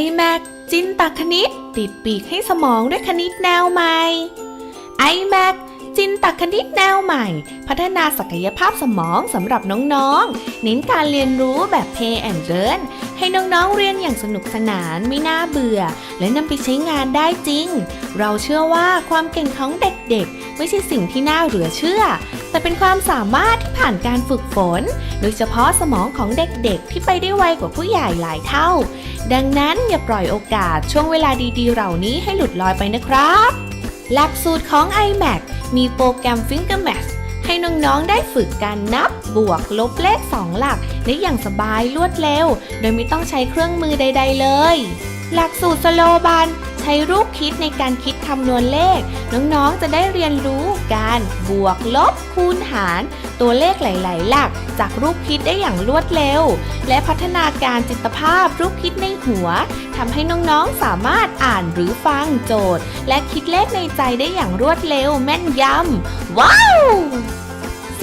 iMac จินตคณิต ติดปีกให้สมองด้วยคณิตแนวใหม่ iMac จินตคณิตแนวใหม่ พัฒนาศักยภาพสมองสำหรับน้องๆ เน้นการเรียนรู้แบบ Pay and Learn ให้น้องๆ เรียนอย่างสนุกสนานไม่น่าเบื่อ และนำไปใช้งานได้จริง เราเชื่อว่าความเก่งของเด็กๆ ไม่ใช่สิ่งที่น่าเหลือเชื่อ แต่เป็นความสามารถที่ผ่านการฝึกฝน โดยเฉพาะสมองของเด็กๆ ที่ไปได้ไวกว่าผู้ใหญ่หลายเท่า ดังนั้นอย่าปล่อยโอกาสช่วงเวลาดีๆ เหล่านี้ให้หลุดลอยไปนะครับ หลักสูตรของ iMac มีโปรแกรม Finger Math ให้น้องๆ ได้ฝึกการนับบวกลบเลข 2 หลักได้อย่างสบายรวดเร็ว โดยไม่ต้องใช้เครื่องมือใด ๆ เลย หลักสูตรสโลบัน ใช้รูปคิดในการคิดคำนวณเลข น้องๆ จะได้เรียนรู้การบวกลบคูณหาร ตัวเลขหลาย ๆ หลัก จากรูปคิดได้อย่างรวดเร็ว และพัฒนาการจิตภาพรูปคิดในหัวทำให้น้องๆ สามารถอ่านหรือฟังโจทย์ และคิดเลขในใจได้อย่างรวดเร็วแม่นยำว้าว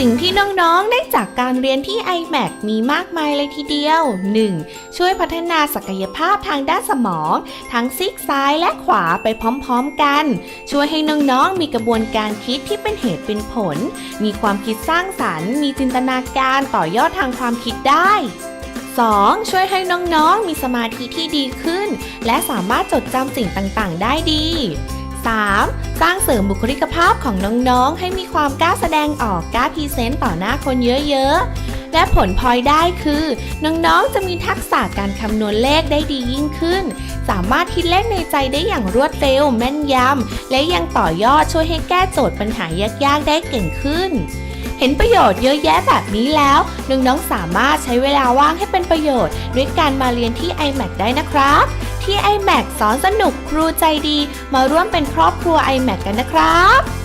สิ่งที่น้องๆ ได้จากการเรียนที่ iMac มีมากมายเลยทีเดียว 1. ช่วยพัฒนาศักยภาพทางด้านสมอง ทั้งซีกซ้ายและขวาไปพร้อมๆกัน ช่วยให้น้องๆ มีกระบวนการคิดที่เป็นเหตุเป็นผล มีความคิดสร้างสรรค์ มีจินตนาการต่อยอดทางความคิดได้ 2. ช่วยให้น้องๆ มีสมาธิที่ดีขึ้น และสามารถจดจำสิ่งต่างๆ ได้ดี 3. สร้างเสริมบุคลิกภาพของน้องๆ ให้มีความกล้าแสดงออกกล้าพรีเซนต์ต่อหน้าคนเยอะๆ และผลพลอยได้คือ น้องๆ จะมีทักษะการคำนวณเลขได้ดียิ่งขึ้น สามารถคิดเลขในใจได้อย่างรวดเร็วแม่นยำ และยังต่อยอดช่วยให้แก้โจทย์ปัญหายากๆ ได้เก่งขึ้นเห็นประโยชน์เยอะแยะแบบนี้แล้ว น้องๆสามารถใช้เวลาว่างให้เป็นประโยชน์ ด้วยการมาเรียนที่ iMac ได้นะครับ ที่ iMac สอนสนุกครูใจดี มาร่วมเป็นครอบครัว iMac กันนะครับ